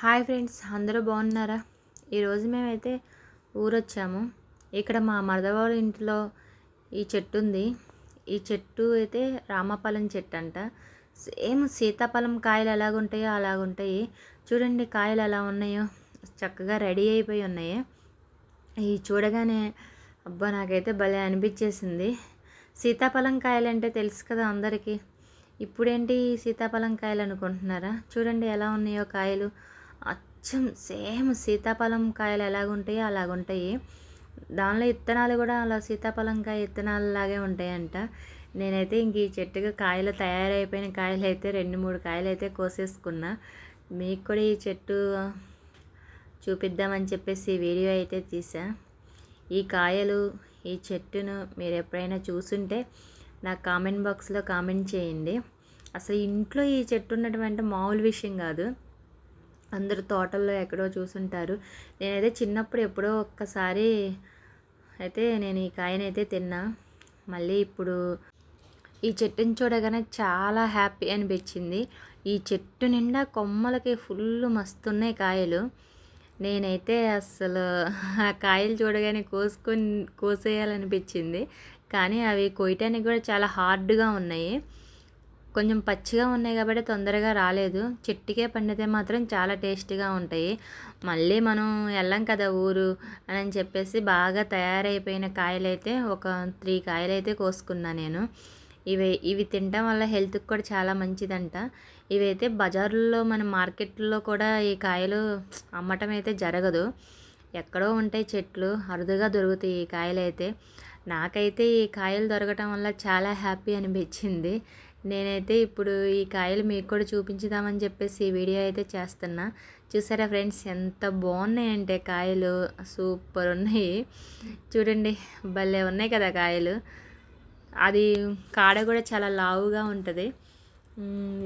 Hi friends అందరూ బాగున్నారా? ఈరోజు మేమైతే ఊరొచ్చాము. ఇక్కడ మా మరదవాళ్ళ ఇంట్లో ఈ చెట్టు ఉంది ఈ చెట్టు అయితే రామఫలం చెట్టు అంట సేమ్ సీతాఫలం కాయలు ఎలాగుంటాయో అలాగుంటాయి. చూడండి కాయలు ఎలా ఉన్నాయో. చక్కగా రెడీ అయిపోయి ఉన్నాయి. ఈ చూడగానే అబ్బా నాకైతే భలే అనిపించేసింది. సీతాఫలం కాయలు అంటే తెలుసు కదా అందరికీ. ఇప్పుడేంటి సీతాఫలం కాయలు అనుకుంటున్నారా? చూడండి ఎలా ఉన్నాయో కాయలు. అచ్చం సేమ్ సీతాఫలం కాయలు ఎలాగుంటాయో అలాగుంటాయి. దానిలో ఇత్తనాలు కూడా అలా సీతాఫలం కాయ ఇత్తనాలు లాగే ఉంటాయంట. నేనైతే ఇంక ఈ చెట్టుకు కాయలు తయారైపోయిన కాయలు అయితే రెండు మూడు కాయలు అయితే కోసేసుకున్నా. మీకు కూడా ఈ చెట్టు చూపిద్దామని చెప్పేసి వీడియో అయితే తీసా. ఈ కాయలు ఈ చెట్టును మీరు ఎప్పుడైనా చూసుంటే నా కామెంట్ బాక్స్లో కామెంట్ చేయండి. అసలు ఇంట్లో ఈ చెట్టు ఉన్నటువంటి మామూలు విషయం కాదు. అందరు తోటల్లో ఎక్కడో చూసుంటారు. నేనైతే చిన్నప్పుడు ఎప్పుడో ఒక్కసారి అయితే నేను ఈ కాయనైతే తిన్నా. మళ్ళీ ఇప్పుడు ఈ చెట్టుని చూడగానే చాలా హ్యాపీ అనిపించింది. ఈ చెట్టు నిండా కొమ్మలకి ఫుల్ మస్తున్నాయి కాయలు. నేనైతే అసలు ఆ కాయలు చూడగానే కోసుకొని కోసేయాలనిపించింది. కానీ అవి కొయ్యటానికి కూడా చాలా హార్డ్గా ఉన్నాయి. కొంచెం పచ్చిగా ఉన్నాయి కాబట్టి తొందరగా రాలేదు. చెట్టుకే పండితే మాత్రం చాలా టేస్టీగా ఉంటాయి. మళ్ళీ మనం వెళ్ళాం కదా ఊరు అని చెప్పేసి బాగా తయారైపోయిన కాయలైతే ఒక త్రీ కాయలు అయితే కోసుకున్నా నేను. ఇవి ఇవి తినడం వల్ల హెల్త్కి కూడా చాలా మంచిదంట. ఇవైతే బజార్లో మన మార్కెట్లో కూడా ఈ కాయలు అమ్మటం అయితే జరగదు. ఎక్కడో ఉంటాయి చెట్లు అరుదుగా దొరుకుతాయి ఈ కాయలు అయితే నాకైతే ఈ కాయలు దొరకటం వల్ల చాలా హ్యాపీ అనిపించింది. నేనైతే ఇప్పుడు ఈ కాయలు మీకు కూడా చూపించుదామని చెప్పేసి ఈ వీడియో అయితే చేస్తున్నా. చూసారా ఫ్రెండ్స్ ఎంత బాగున్నాయంటే కాయలు. సూపర్ ఉన్నాయి. చూడండి భలే ఉన్నాయి కదా కాయలు. అది కాడ కూడా చాలా లావుగా ఉంటుంది.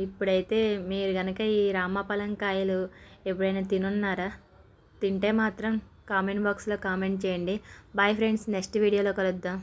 ఇప్పుడైతే మీరు కనుక ఈ రామాపలం కాయలు ఎప్పుడైనా తినున్నారా? తింటే మాత్రం కామెంట్ బాక్స్లో కామెంట్ చేయండి. బాయ్ ఫ్రెండ్స్ నెక్స్ట్ వీడియోలో కలుద్దాం.